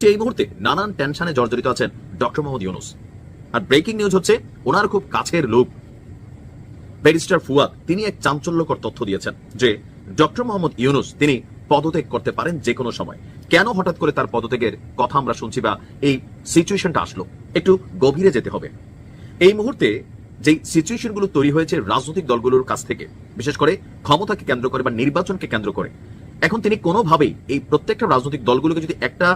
এই মুহূর্তে নানান টেনশনে জর্জরিত আছেন ডক্টর মোহাম্মদ ইউনুস। আর ব্রেকিং নিউজ হচ্ছে, ওনার খুব কাছের লোক। ব্যারিস্টার ফুয়াদ, তিনি এক চাঞ্চল্যকর তথ্য দিয়েছেন যে, ডক্টর মোহাম্মদ ইউনুস, তিনি পদত্যাগ করতে পারেন যে কোনো সময়। কেন হঠাৎ করে তার পদত্যাগের কথা আমরা শুনছি বা এই সিচুয়েশনটা আসলো? একটু গভীরে যেতে হবে। এই মুহূর্তে যে সিচুয়েশনগুলো তৈরি হয়েছে রাজনৈতিক দলগুলোর কাছ থেকে, বিশেষ করে ক্ষমতাকে কেন্দ্র করে বা নির্বাচনকে কেন্দ্র করে, এখন তিনি কোনোভাবেই এই প্রত্যেকটা রাজনৈতিক দলগুলোকে যদি একটা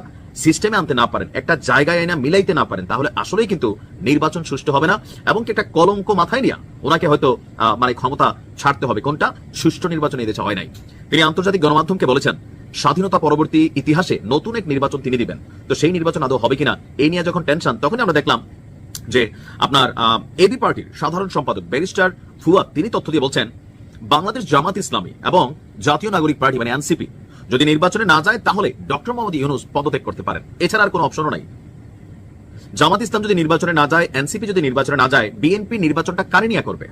সিস্টেমে আনতে না পারেন, একটা জায়গায় এনে মিলাইতে না পারেন, তাহলে আসলেই কিন্তু নির্বাচন সুষ্ঠু হবে না। এবং একটা কলঙ্ক মাথায় নিয়ে ওনাকে হয়তো মানে ক্ষমতা ছাড়তে হবে, কোনটা? সুষ্ঠু নির্বাচন এই দেশে হয় নাই। তিনি আন্তর্জাতিক গণমাধ্যমকে বলেছেন, স্বাধীনতা পরবর্তী ইতিহাসে নতুন এক নির্বাচন তিনি দিবেন। তো সেই নির্বাচন আদৌ হবে কিনা, এই নিয়ে যখন টেনশন তখনই আমরা দেখলাম যে আপনার এবি পার্টির সাধারণ সম্পাদক, ব্যারিস্টার ফুয়াদ, তিনি তথ্য দিয়ে বলছেন, বাংলাদেশ জামাত ইসলামী এবং জাতীয় নাগরিক পার্টি মানে এনসিপি যদি নির্বাচনে না যায়, তাহলে ডক্টর মোহাম্মদ ইউনুস পদত্যাগ করতে পারেন। এছাড়া আর কোনো অপশনও নাই। জামাত ইসলাম যদি নির্বাচনে না যায়, এনসিপি যদি নির্বাচনে না যায়, বিএনপি নির্বাচনটা কারে নিয়ে করবে?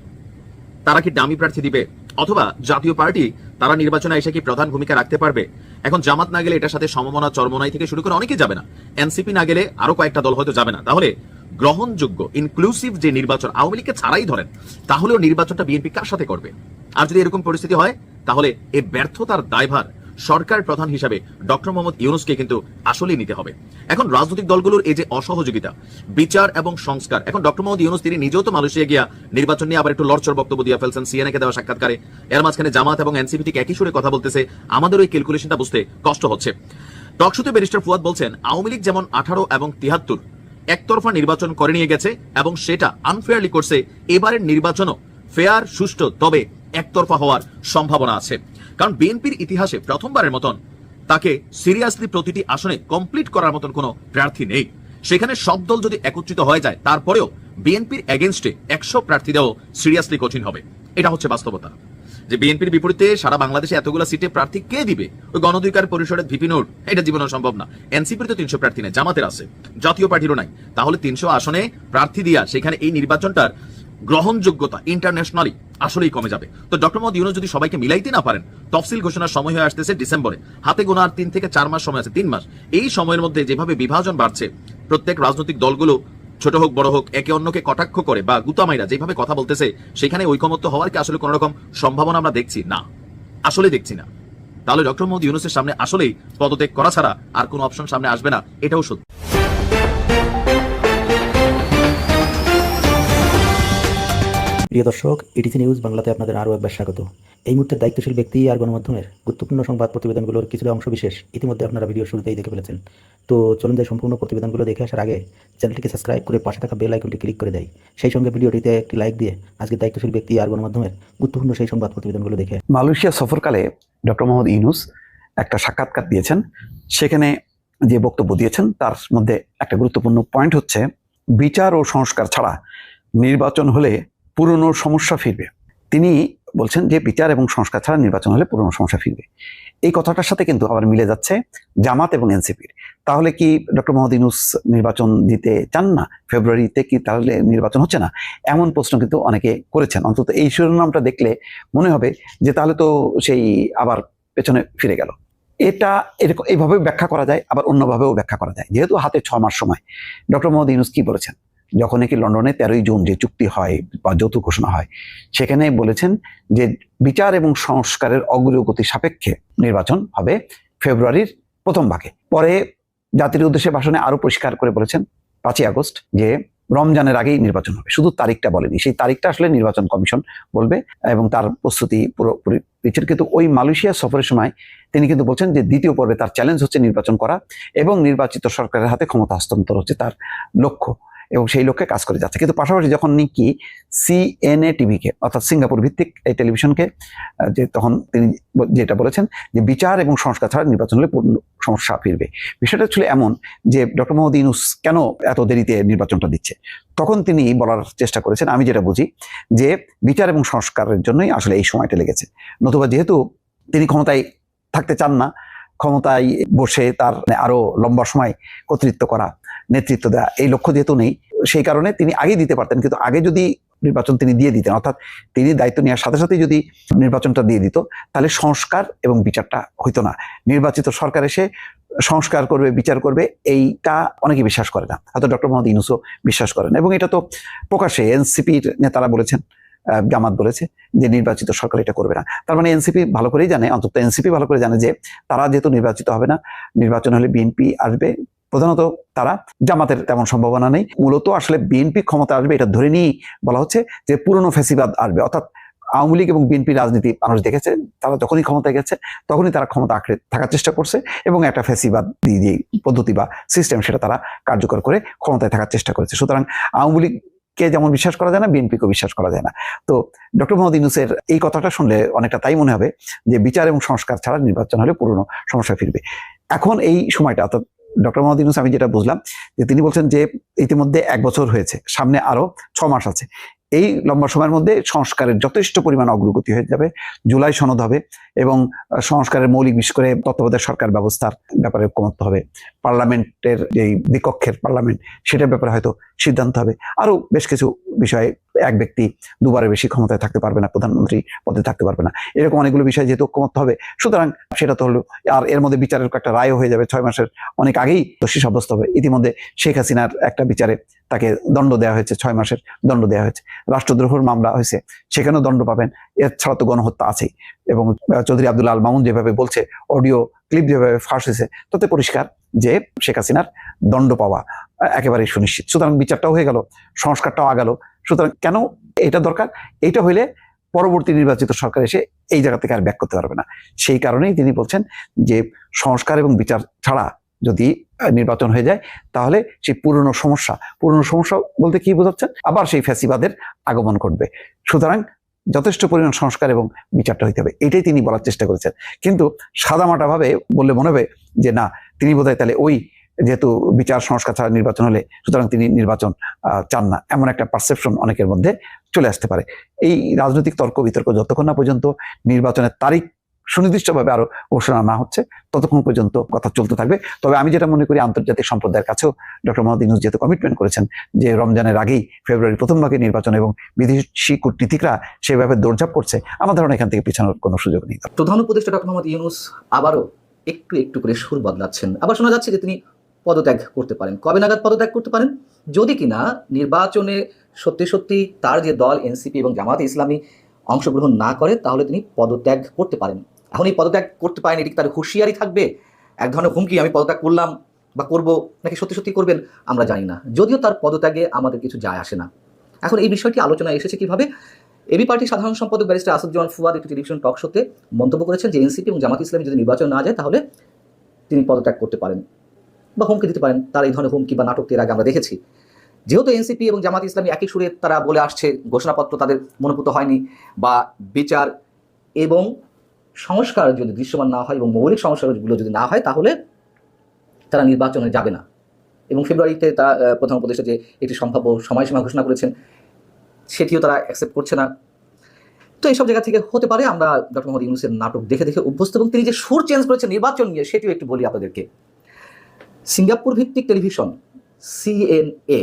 তারা কি ডামি প্রার্থী দিবে? অথবা জাতীয় পার্টি, তারা নির্বাচনে এসে কি প্রধান ভূমিকা রাখতে পারবে? এখন জামাত না গেলে এটার সাথে সমমনা, চরমনাই থেকে শুরু করে অনেকে যাবে না। এনসিপি না গেলে আরও কয়েকটা দল হয়তো যাবে না। তাহলে গ্রহণযোগ্য ইনক্লুসিভ যে নির্বাচন আওয়ামী লীগকে ছাড়াই ধরেন, তাহলেও নির্বাচনটা বিএনপি কার সাথে করবে? আর যদি এরকম পরিস্থিতি হয়, তাহলে এই ব্যর্থতার দায়ভার সরকার প্রধান হিসাবে ডক্টর মোহাম্মদ ইউনুসকে কিন্তু আসলেই নিতে হবে। এখন রাজনৈতিক দলগুলোর এই যে অসহযোগিতা, বিচার এবং সংস্কার, এখন ডক্টর মোহাম্মদ ইউনুস তিনি নিজেও তো মালয়েশিয়া গিয়া নির্বাচন নিয়ে আবার একটু লড়চর বক্তব্য দিয়ে ফেলছেন সিএনএ কে দেওয়া সাক্ষাৎকারে। এর মাঝখানে জামাত এবং এনসিপি ঠিক একই সুরে কথা বলতেছে, আমাদের ওই ক্যালকুলেশনটা বুঝতে কষ্ট হচ্ছে। টকশোতে ব্যারিস্টার ফুয়াদ বলছেন, আওয়ামী লীগ যেমন আঠারো এবং তিহাত্তর একতরফা নির্বাচন করে নিয়ে গেছে এবং সেটা আনফেয়ারলি করছে, এবারের নির্বাচনও ফেয়ার সুষ্ঠু, তবে একতরফা হওয়ার সম্ভাবনা আছে। কারণ বিএনপির ইতিহাসে প্রথমবারের মতন তাকে সিরিয়াসলি প্রতিটি আসনে কমপ্লিট করার মতন কোনো প্রার্থী নেই। সেখানে সব দল যদি একত্রিত হয়ে যায়, তারপরেও বিএনপির এগেনস্টে একশো প্রার্থী দেওয়া সিরিয়াসলি কঠিন হবে। এটা হচ্ছে বাস্তবতা। যে বিএনপির বিপরীতে সারা বাংলাদেশে এতগুলো সিটে প্রার্থী কে দিবে? ওই গণধিকার পরিষদের ভিপি নোট এটা জীবনে সম্ভব না। এনসিপির তো তিনশো প্রার্থী নেই, জামাতের আছে। জাতীয় পার্টিরও নাই। তাহলে তিনশো আসনে প্রার্থী দিয়া সেখানে এই নির্বাচনটার গ্রহণযোগ্যতা ইন্টারন্যাশনালি আসলেই কমে যাবে। তো ডক্টর মোহাম্মদ ইউনুস যদি সবাইকে মিলাইতে না পারেন, তফসিল ঘোষণার সময় হয়ে আসতেছে ডিসেম্বরে। হাতে গোনা আর তিন থেকে চার মাস সময় আছে, তিন মাস। এই সময়ের মধ্যে যেভাবে বিভাজন বাড়ছে, প্রত্যেক রাজনৈতিক দলগুলো ছোট হোক, বড় হোক, একে অন্যকে কটাক্ষ করে বা গুতামাইরা যেভাবে কথা বলতেছে, সেখানে ঐকমত্য হওয়ার কি আসলে কোন রকম সম্ভাবনা আমরা দেখছি? না। আসলে দেখছি না। তাহলে ডক্টর মোহাম্মদ ইউনুসের সামনে আসলেই পদত্যাগ করা ছাড়া আর কোনো অপশন সামনে আসবে না, এটাও সত্যি। প্রিয় দর্শক এটিসি নিউজ বাংলাতে আপনাদের আরও একবার স্বাগত। এই মুহূর্তের দায়িত্বশীল ব্যক্তি আর গণমাধ্যমের গুরুত্বপূর্ণ সংবাদ প্রতিবেদনগুলোর কিছুটা অংশ বিশেষ ইতিমধ্যে আপনারা ভিডিও শুরুতেই দেখে ফেলেছেন। তো চলুন যাই সম্পূর্ণ প্রতিবেদনগুলো দেখে আসার আগে চ্যানেলটিকে সাবস্ক্রাইব করে পাশে থাকা বেল আইকনটি ক্লিক করে দেয়। সেই সঙ্গে ভিডিওটিতে একটি লাইক দিয়ে আজকে দায়িত্বশীল ব্যক্তি আর গণমাধ্যমের গুরুত্বপূর্ণ সেই সংবাদ প্রতিবেদনগুলো দেখে। মালয়েশিয়া সফরকালে ডক্টর মোহাম্মদ ইউনুস একটা সাক্ষাৎকার দিয়েছেন। সেখানে যে বক্তব্য দিয়েছেন, তার মধ্যে একটা গুরুত্বপূর্ণ পয়েন্ট হচ্ছে, বিচার ও সংস্কার ছাড়া নির্বাচন হলে পুরনো সমস্যা ফিরবে। তিনি বলছেন যে বিচার এবং সংস্কার ছাড়া নির্বাচন হলে পুরনো সমস্যা ফিরবে। এই কথাটার সাথে কিন্তু আবার মিলে যাচ্ছে জামাত এবং এনসিপির। তাহলে কি ডক্টর মোহাম্মদ ইউনুস নির্বাচন দিতে চান না? ফেব্রুয়ারিতে কি তাহলে নির্বাচন হচ্ছে না? এমন প্রশ্ন কিন্তু অনেকে করেছেন। অন্তত এই শিরোনামটা দেখলে মনে হবে যে তাহলে তো সেই আবার পেছনে ফিরে গেল। এটা এরকম এইভাবে ব্যাখ্যা করা যায়, আবার অন্যভাবেও ব্যাখ্যা করা যায়। যেহেতু হাতে ছ মাস সময়। ডক্টর মোহাম্মদ ইউনুস কি বলেছেন? যখন নাকি লন্ডনে তেরোই জুন যে চুক্তি হয় বা যৌথ ঘোষণা হয়, সেখানে বলেছেন যে বিচার এবং সংস্কারের অগ্রগতি সাপেক্ষে নির্বাচন হবে ফেব্রুয়ারির প্রথম ভাগে। পরে জাতির উদ্দেশ্যে ভাষণে আরও পরিষ্কার করে বলেছেন পাঁচই আগস্ট যে রমজানের আগেই নির্বাচন হবে। শুধু তারিখটা বলেনি, সেই তারিখটা আসলে নির্বাচন কমিশন বলবে এবং তার প্রস্তুতি পুরোপুরি কিন্তু ওই মালয়েশিয়া সফরের সময় তিনি কিন্তু বলছেন যে দ্বিতীয় পর্বে তার চ্যালেঞ্জ হচ্ছে নির্বাচন করা এবং নির্বাচিত সরকারের হাতে ক্ষমতা হস্তান্তর হচ্ছে তার লক্ষ্য। এবং সেই লক্ষ্যে কাজ করে যাচ্ছে। কিন্তু পাশাপাশি যখন নাকি সিএনএ টিভিকে অর্থাৎ সিঙ্গাপুর ভিত্তিক এই টেলিভিশনকে যে তখন তিনি যেটা বলেছেন যে বিচার এবং সংস্কার ছাড়া নির্বাচন হলে পূর্ণ সমস্যা ফিরবে। বিষয়টা ছিল এমন যে ডক্টর মোহাম্মদ ইউনুস কেন এত দেরিতে নির্বাচনটা দিচ্ছে? তখন তিনি বলার চেষ্টা করেছেন, আমি যেটা বুঝি, যে বিচার এবং সংস্কারের জন্যই আসলে এই সময়টা লেগেছে। নতুবা যেহেতু তিনি ক্ষমতায় থাকতে চান না, ক্ষমতায় বসে তার মানে আরও লম্বা সময় কর্তৃত্ব করা নেতৃত্ব দেওয়া এই লক্ষ্য যেহেতু নেই, সেই কারণে তিনি আগেই দিতে পারতেন। কিন্তু আগে যদি নির্বাচন তিনি দিয়ে দিতেন, অর্থাৎ তিনি দায়িত্ব নেওয়ার সাথে সাথে যদি নির্বাচনটা দিয়ে দিত, তাহলে সংস্কার এবং বিচারটা হইতো না। নির্বাচিত সরকার এসে সংস্কার করবে, বিচার করবে, এইটা অনেকে বিশ্বাস করে না। হয়তো ডক্টর মোহাম্মদ ইউনুসও বিশ্বাস করেন। এবং এটা তো প্রকাশ্যে এনসিপির নেতারা বলেছেন জামাত বলেছে যে নির্বাচিত সরকার এটা করবে না। তার মানে এনসিপি ভালো করেই জানে, অন্তত এনসিপি ভালো করে জানে যে তারা যেহেতু নির্বাচিত হবে না, নির্বাচন হলে বিএনপি আসবে প্রধানত তারা জামাতের তেমন সম্ভাবনা নেই। মূলত আসলে বিএনপি ক্ষমতা আসবে, এটা ধরে নিয়েই বলা হচ্ছে যে পুরনো ফ্যাসিবাদ আসবে। অর্থাৎ আওয়ামী লীগ এবং বিএনপি রাজনীতি মানুষ দেখেছে, তারা যখনই ক্ষমতায় গেছে, তখনই তারা ক্ষমতা আঁকড়ে থাকার চেষ্টা করছে এবং একটা ফ্যাসিবাদ দিয়ে পদ্ধতি বা সিস্টেম সেটা তারা কার্যকর করে ক্ষমতায় থাকার চেষ্টা করেছে। সুতরাং আওয়ামী লীগকে যেমন বিশ্বাস করা যায় না বিএনপিকেও বিশ্বাস করা যায় না। তো ডক্টর মোহাম্মদ ইউনুসের এই কথাটা শুনলে অনেকটা তাই মনে হবে যে বিচার এবং সংস্কার ছাড়া নির্বাচন হলে পুরনো সমস্যা ফিরবে। এখন এই সময়টা, অর্থাৎ ডক্টর মোহাম্মদ ইউনুস, আমি যেটা বুঝলাম যে তিনি বলছেন যে ইতিমধ্যে এক বছর হয়েছে, সামনে আরও ছ মাস আছে। এই লম্বা সময়ের মধ্যে সংস্কারের যথেষ্ট পরিমাণ অগ্রগতি হয়ে যাবে, জুলাই সনদ হবে এবং সংস্কারের মৌলিক বিশেষ করে তত্ত্বাবধায়ক সরকার ব্যবস্থার ব্যাপারে ঐক্যমত্য হবে। পার্লামেন্টের যেই বিকক্ষের পার্লামেন্ট সেটার ব্যাপারে হয়তো সিদ্ধান্ত হবে। আরও বেশ কিছু বিষয়ে এক ব্যক্তি দুবারের বেশি ক্ষমতায় থাকতে পারবে না, প্রধানমন্ত্রী পদে থাকতে পারবে না। এরকম অনেকগুলো বিষয় যেহেতু ঐক্যমত্য হবে, সুতরাং সেটা তো হলো, আর এর মধ্যে বিচারের একটা রায়ও হয়ে যাবে, ছয় মাসের অনেক আগেই দোষী সাব্যস্ত হবে। ইতিমধ্যে শেখ হাসিনার একটা বিচারে তাকে দণ্ড দেওয়া হয়েছে, ছয় মাসের দণ্ড দেওয়া হয়েছে। রাষ্ট্রদ্রোহর মামলা হয়েছে, সেখানেও দণ্ড পাবেন। এছাড়া তো গণহত্যা আছেই। এবং চৌধুরী আব্দুল আল মামুন যেভাবে বলছে, অডিও ক্লিপ যেভাবে ফাঁস হয়েছে, তাতে পরিষ্কার যে শেখ হাসিনার দণ্ড পাওয়া একেবারেই সুনিশ্চিত। সুতরাং বিচারটাও হয়ে গেল, সংস্কারটাও আগালো। সুতরাং কেন এটা দরকার? এইটা হইলে পরবর্তী নির্বাচিত সরকার এসে এই জায়গা থেকে আর ব্যাক করতে পারবে না। সেই কারণেই তিনি বলছেন যে সংস্কার এবং বিচার ছাড়া যদি নির্বাচন হয়ে যায়, তাহলে সেই পুরনো সমস্যা পুরনো সমস্যা বলতে কি বোঝাচ্ছেন? আবার সেই ফ্যাসিবাদের আগমন ঘটবে। সুতরাং যথেষ্ট পরিমাণ সংস্কার এবং বিচারটা হইতে হবে। এটাই তিনি বলার চেষ্টা করেছেন। কিন্তু সাদামাটা ভাবে বললে মনে হবে যে, না, তিনি বোধহয় তাহলে ওই যেহেতু বিচার সংস্কার ছাড়া নির্বাচন হলে, সুতরাং তিনি নির্বাচন চান না। এমন একটা পারসেপশন অনেকের মধ্যে চলে আসতে পারে। এই রাজনৈতিক তর্ক বিতর্ক যতক্ষণ না পর্যন্ত নির্বাচনের তারিখ সুনির্দিষ্টভাবে আরও ঘোষণা না হচ্ছে, ততক্ষণ পর্যন্ত কথা চলতে থাকবে। তবে আমি যেটা মনে করি, আন্তর্জাতিক সম্প্রদায়ের কাছেও ডক্টর মোহাম্মদ ইউনুস যেহেতু কমিটমেন্ট করেছেন যে রমজানের আগেই ফেব্রুয়ারি প্রথম ভাগে নির্বাচন এবং বিদেশি কূটনীতিকরা সেভাবে দৌড়ঝাঁপ করছে, আমার ধারণা এখান থেকে পিছানোর কোনো সুযোগ নেই। প্রধান উপদেষ্টা ডক্টর মোহাম্মদ ইউনুস আবারও একটু একটু করে সুর বদলাচ্ছেন। আবার শোনা যাচ্ছে যে তিনি পদত্যাগ করতে পারেন। কবে নাগাদ পদত্যাগ করতে পারেন? যদি কিনা নির্বাচনে সত্যি সত্যি তার যে দল, এনসিপি এবং জামাত ইসলামী অংশগ্রহণ না করে, তাহলে তিনি পদত্যাগ করতে পারেন। এখন এই পদত্যাগ করতে পারেন এটি তার হুঁশিয়ারি থাকবে, এক ধরনের হুমকি আমি পদত্যাগ করলাম বা করব, নাকি সত্যি সত্যি করবেন, আমরা জানি না। যদিও তার পদত্যাগে আমাদের কিছু যায় আসে না। এখন এই বিষয়টি আলোচনায় এসেছে কীভাবে? এবি পার্টির সাধারণ সম্পাদক ব্যারিস্টার আসাদুজ্জামান ফুয়াদ একটি টেলিভিশন টক শোতে মন্তব্য করেছেন যে এনসিপি এবং জামাত ইসলামী যদি নির্বাচন না যায়, তাহলে তিনি পদত্যাগ করতে পারেন বা হুমকি দিতে পারেন। তার এই ধরনের হুমকি বা নাটক এর আগে আমরা দেখেছি। যেহেতু এনসিপি এবং জামাত ইসলামী একই সুরে তারা বলে আসছে, ঘোষণাপত্র তাদের মনোভূত হয়নি বা বিচার এবং সংস্কার যদি দৃশ্যমান না হয় এবং মৌলিক সংস্কারগুলো যদি না হয়, তাহলে তারা নির্বাচনে যাবে না। এবং ফেব্রুয়ারিতে তারা প্রধান উপদেষ্টা যে একটি সম্ভাব্য সময়সীমা ঘোষণা করেছেন, সেটিও তারা অ্যাকসেপ্ট করছে না। তো এইসব জায়গা থেকে হতে পারে, আমরা ডক্টর মোহাম্মদ ইউনুসের নাটক দেখে দেখে অভ্যস্ত এবং তিনি যে সুর চেঞ্জ করেছেন নির্বাচন নিয়ে, সেটিও একটু বলি আপনাদেরকে। সিঙ্গাপুর ভিত্তিক টেলিভিশন সিএনএ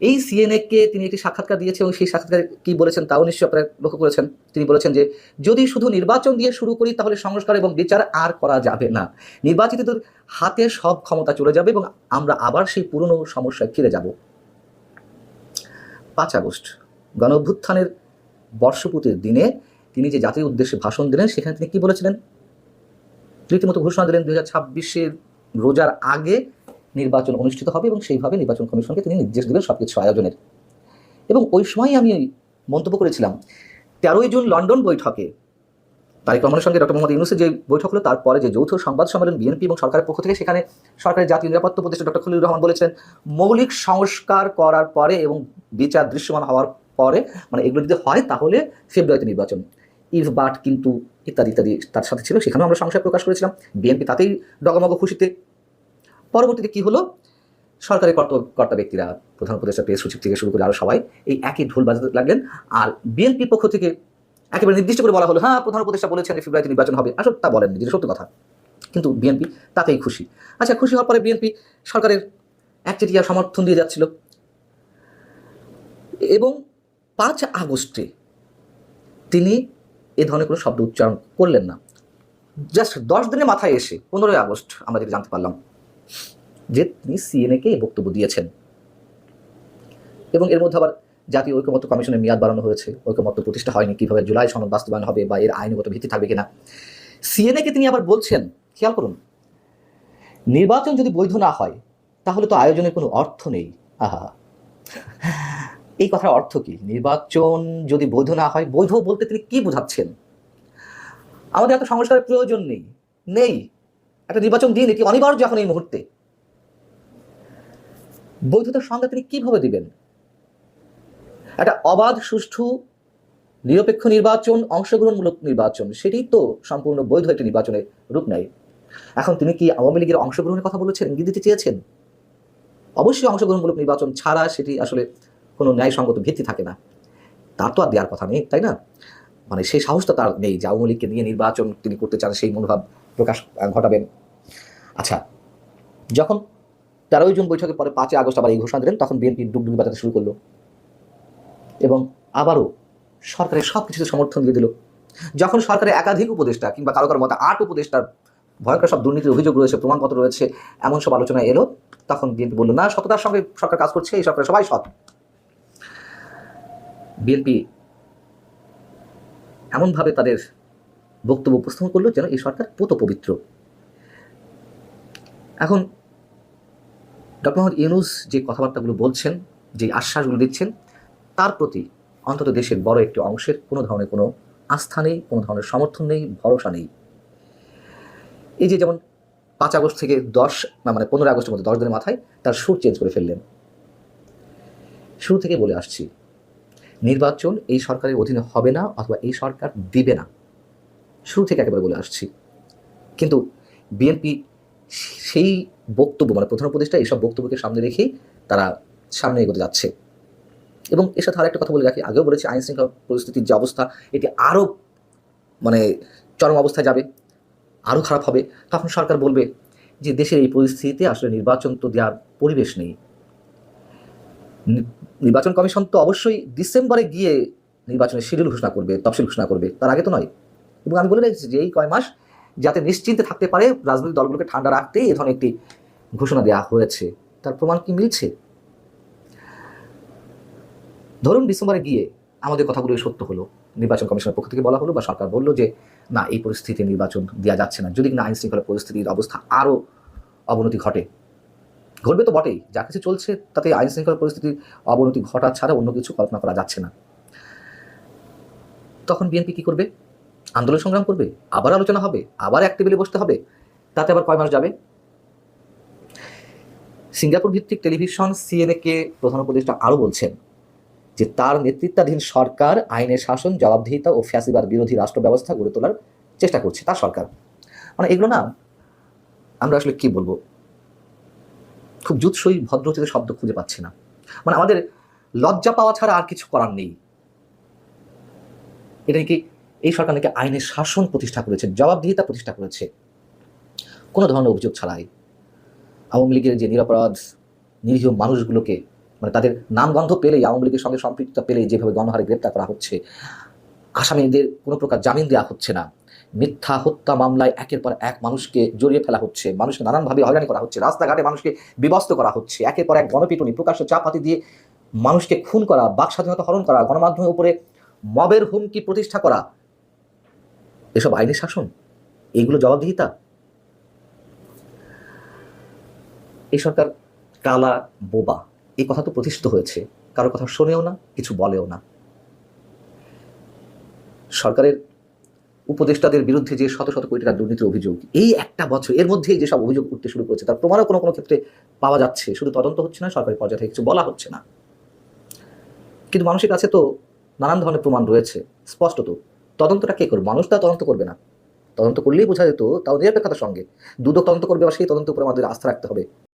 এই সিএনএ কে তিনি একটি সাক্ষাৎকার দিয়েছেন এবং সেই সাক্ষাৎকার কি বলেছেন তাও নিশ্চয়ই আপনারা লক্ষ্য করেছেন। তিনি বলেছেন যে, যদি শুধু নির্বাচন দিয়ে শুরু করি তাহলে সংস্কার এবং বিচার আর করা যাবে না। নির্বাচিতদের হাতে সব ক্ষমতা চলে যাবে এবং আমরা আবার সেই পুরনো সমস্যায় ফিরে যাব। পাঁচ আগস্ট গণ অভ্যুত্থানের দিনে তিনি যে জাতির উদ্দেশ্যে ভাষণ দিলেন, সেখানে তিনি কি বলেছিলেন? রীতিমতো ঘোষণা দিলেন, দুই হাজার ছাব্বিশের রোজার আগে নির্বাচন অনুষ্ঠিত হবে এবং সেইভাবে নির্বাচন কমিশনকে তিনি নির্দেশ দেবেন সবকিছু আয়োজনের। এবং ওই সময় আমি মন্তব্য করেছিলাম, তেরোই জুন লন্ডন বৈঠকে, তারেক রহমানের সঙ্গে ডক্টর মোহাম্মদ ইউনুসের যে বৈঠক হলো, তারপরে যে যৌথ সংবাদ সম্মেলন বিএনপি এবং সরকারের পক্ষ থেকে, সেখানে সরকারের জাতীয় নিরাপত্তা উপদেষ্টা ডক্টর খলিলুর রহমান বলেছিলেন মৌলিক সংস্কার করার পরে এবং বিচার দৃশ্যমান হওয়ার পরে মানে এগুলো যদি হয় তাহলে ফেব্রুয়ারিতে নির্বাচন। ইফ বাট কিন্তু ইত্যাদি ইত্যাদি তার সাথে ছিল, সেখানেও আমরা সংশয় প্রকাশ করেছিলাম। বিএনপি তাতেই ডগমগ খুশিতে পরবর্তীতে কি হলো? সরকারের কর্ত ব্যক্তিরা, প্রধান উপদেষ্টা প্রেস সচিব থেকে শুরু করে আরও সবাই এই একই ঢোল বাজাতে লাগলেন। আর বিএনপির পক্ষ থেকে একেবারে নির্দিষ্ট করে বলা হলো হ্যাঁ প্রধান উপদেষ্টা বলেছেন ফেব্রুয়ারিতে নির্বাচন হবে। আসলে তা বলেননি, যেটা সত্য কথা। কিন্তু বিএনপি তাতেই খুশি। আচ্ছা খুশি হওয়ার পরে বিএনপি সরকারের একচেটিয়া সমর্থন দিয়ে যাচ্ছিল। এবং পাঁচ আগস্টে তিনি এ ধরনের কোনো শব্দ উচ্চারণ করলেন না। জাস্ট দশ দিনের মাথায় এসে, পনেরোই আগস্ট আমরা যেটা জানতে পারলাম যে তিনি সিএনএকে এই বক্তব্য দিয়েছেন। এবং এর মধ্যে আবার জাতীয় ঐক্যমত্য কমিশনের মেয়াদ বাড়ানো হয়েছে। ঐক্যমত্য প্রতিষ্ঠা হয়নি, কীভাবে জুলাই সনদ বাস্তবায়ন হবে বা এর আইনগত ভিত্তি থাকবে কিনা। সিএনএকে তিনি আবার বলছেন, খেয়াল করুন, নির্বাচন যদি বৈধ না হয়, তাহলে তো আয়োজনের কোনো অর্থ নেই। আহা। এই কথার অর্থ কি? নির্বাচন যদি বৈধ না হয়, বৈধ বলতে তিনি কি বোঝাচ্ছেন? আমাদের এত সংস্কারের প্রয়োজন নেই নেই। একটা নির্বাচন দিন এটি অনিবার্য এখন এই মুহূর্তে। বৈধতার সংজ্ঞা তিনি কীভাবে দিবেন? একটা অবাধ, সুষ্ঠু, নিরপেক্ষ নির্বাচন, অংশগ্রহণমূলক নির্বাচন সেটি তো সম্পূর্ণ বৈধ একটি নির্বাচনের রূপ নেয়। এখন তিনি কি আওয়ামী লীগের অংশগ্রহণের কথা বলেছেন, ইঙ্গিত দিতে চেয়েছেন? অবশ্যই অংশগ্রহণমূলক নির্বাচন ছাড়া সেটি আসলে কোনো ন্যায়সঙ্গত ভিত্তি থাকে না। তার তো আর দেওয়ার কথা নেই, তাই না? মানে সেই সাহসটা তার নেই যে আওয়ামী লীগকে নিয়ে নির্বাচন তিনি করতে চান, সেই মনোভাব প্রকাশ ঘটাবেন আচ্ছা যখন তেরোই জুন বৈঠকের পরে পাঁচই আগস্ট আবার এই ঘোষণা দিলেন, তখন বিএনপি ডুবডুবি বাজাতে শুরু করল এবং আবারও সরকারের সব কিছুতে সমর্থন দিয়ে দিল। যখন সরকারের একাধিক উপদেষ্টা কিংবা কারও কারও মতে আট উপদেষ্টার ভয়ঙ্কর সব দুর্নীতির অভিযোগ রয়েছে, প্রমাণপত্র রয়েছে, এমন সব আলোচনা এলো, তখন বিএনপি বলল, না, সততার সঙ্গে সরকার কাজ করছে, এই সরকার সবাই সৎ। বিএনপি এমনভাবে তাদের বক্তব্য উপস্থাপন করল যেন এই সরকার পুত পবিত্র এখন ডক্টর মোহাম্মদ ইউনুস যে কথাবার্তাগুলো বলছেন, যে আশ্বাসগুলো দিচ্ছেন, তার প্রতি অন্তত দেশের বড় একটি অংশের কোনো ধরনের কোনো আস্থা নেই, কোনো ধরনের সমর্থন নেই, ভরসা নেই। এই যে যেমন পাঁচ আগস্ট থেকে দশ মানে পনেরো আগস্টের মধ্যে দশ দিনের মাথায় তার সুর চেঞ্জ করে ফেললেন। শুরু থেকে বলে আসছি নির্বাচন এই সরকারের অধীনে হবে না অথবা এই সরকার দিবে না। শুরু থেকে একেবারে বলে আসছি। কিন্তু বিএনপি সেই বক্তব্য মানে প্রধান উপদেষ্টা এইসব বক্তব্যকে সামনে রেখেই তারা সামনে এগোতে যাচ্ছে। এবং এর সাথে আরেকটা কথা বলে রাখি, আগেও বলেছি আইন শৃঙ্খলা পরিস্থিতির যে অবস্থা, এটি আরও মানে চরম অবস্থায় যাবে, আরও খারাপ হবে। তখন সরকার বলবে যে, দেশের এই পরিস্থিতিতে আসলে নির্বাচন তো দেওয়ার পরিবেশ নেই। নির্বাচন কমিশন তো অবশ্যই ডিসেম্বরে গিয়ে নির্বাচনের শিডিউল ঘোষণা করবে, তফসিল ঘোষণা করবে, তার আগে তো নয়। এবং আমি বলে রেখেছি যে এই কয় মাস যাতে নিশ্চিন্তে থাকতে পারে রাজনৈতিক দলগুলোকে ঠান্ডা রাখতে এ ধরনের একটি ঘোষণা দেওয়া হয়েছে। তার প্রমাণ কি মিলছে? ধরুন ডিসেম্বরে গিয়ে আমাদের কথাগুলো সত্য হলো, নির্বাচন কমিশনের পক্ষ থেকে বলা হলো বা সরকার বলল যে, না, এই পরিস্থিতিতে নির্বাচন দেওয়া যাচ্ছে না। যদি না আইন শৃঙ্খলা পরিস্থিতির অবস্থা আরও অবনতি ঘটে ঘটবে তো বটেই। যা কিছু চলছে, তাতে আইন শৃঙ্খলা পরিস্থিতির অবনতি ঘটা ছাড়া অন্য কিছু কল্পনা করা যাচ্ছে না। তখন বিএনপি কি করবে? আন্দোলন সংগ্রাম করবে? আবার আলোচনা হবে? আবার এক টেবিলে বসতে হবে? তাতে আবার কয় মাস যাবে? সিঙ্গাপুর ভিত্তিক টেলিভিশন সিএনএ কে প্রধান উপদেষ্টা আরও বলছেন যে, তার নেতৃত্বাধীন সরকার আইনের শাসন, জবাবদিহিতা ও ফ্যাসিবাদ বিরোধী রাষ্ট্র ব্যবস্থা গড়ে তোলার চেষ্টা করছে, তার সরকার। মানে এগুলো না, আমরা আসলে কি বলব? খুব জুৎসই ভদ্রচিত শব্দ খুঁজে পাচ্ছি না। মানে আমাদের লজ্জা পাওয়া ছাড়া আর কিছু করার নেই। এটা নাকি এই সরকার নাকি আইনের শাসন প্রতিষ্ঠা করেছে, জবাবদিহিতা প্রতিষ্ঠা করেছে। কোনো ধরনের অভিযোগ ছাড়াই। আওয়ামী লীগের যে নিরাপরাধ, নিরীহ মানুষগুলোকে মানে তাদের নামগন্ধ পেলেই, আওয়ামী লীগের সঙ্গে সম্পৃক্ততা পেলেই যেভাবে গণহারে গ্রেপ্তার করা হচ্ছে আসামিদের কোনো প্রকার জামিন দেওয়া হচ্ছে না। মিথ্যা হত্যা মামলায় একের পর এক মানুষকে জড়িয়ে ফেলা হচ্ছে। মানুষকে নানানভাবে হয়রানি করা হচ্ছে। রাস্তাঘাটে মানুষকে বিবস্ত করা হচ্ছে। একের পর এক গণপিটুনি, প্রকাশ্য চাপাতি দিয়ে মানুষকে খুন করা, বাক স্বাধীনতা হরণ করা, গণমাধ্যমের উপরে মবের হুমকি প্রতিষ্ঠা করা। এসব আইনের শাসন? এইগুলো জবাবদিহিতা? এই সরকার কালা বোবা। এই কথা তো প্রতিষ্ঠিত হয়েছে। কারও কথা শোনেও না, কিছু বলেও না। সরকারের উপদেষ্টাদের বিরুদ্ধে যে শত শত কোটি টাকার দুর্নীতির অভিযোগ, এই একটা বছর, এর মধ্যেই যেসব অভিযোগ উঠতে শুরু করেছে, তার প্রমাণও কোনো কোনো ক্ষেত্রে পাওয়া যাচ্ছে। শুধু তদন্ত হচ্ছে না, সরকারি পর্যায়ে কিছু বলা হচ্ছে না। কিন্তু মানুষের কাছে তো নানান ধরনের প্রমাণ রয়েছে স্পষ্টত তদন্তটা কে করবে? মানুষ তা তদন্ত করবে না। তদন্ত করলেই বোঝা যেত তাও নিরপেক্ষতার সঙ্গে। দুদক তদন্ত করবে বা সেই তদন্ত উপরে আমাদের আস্থা রাখতে হবে।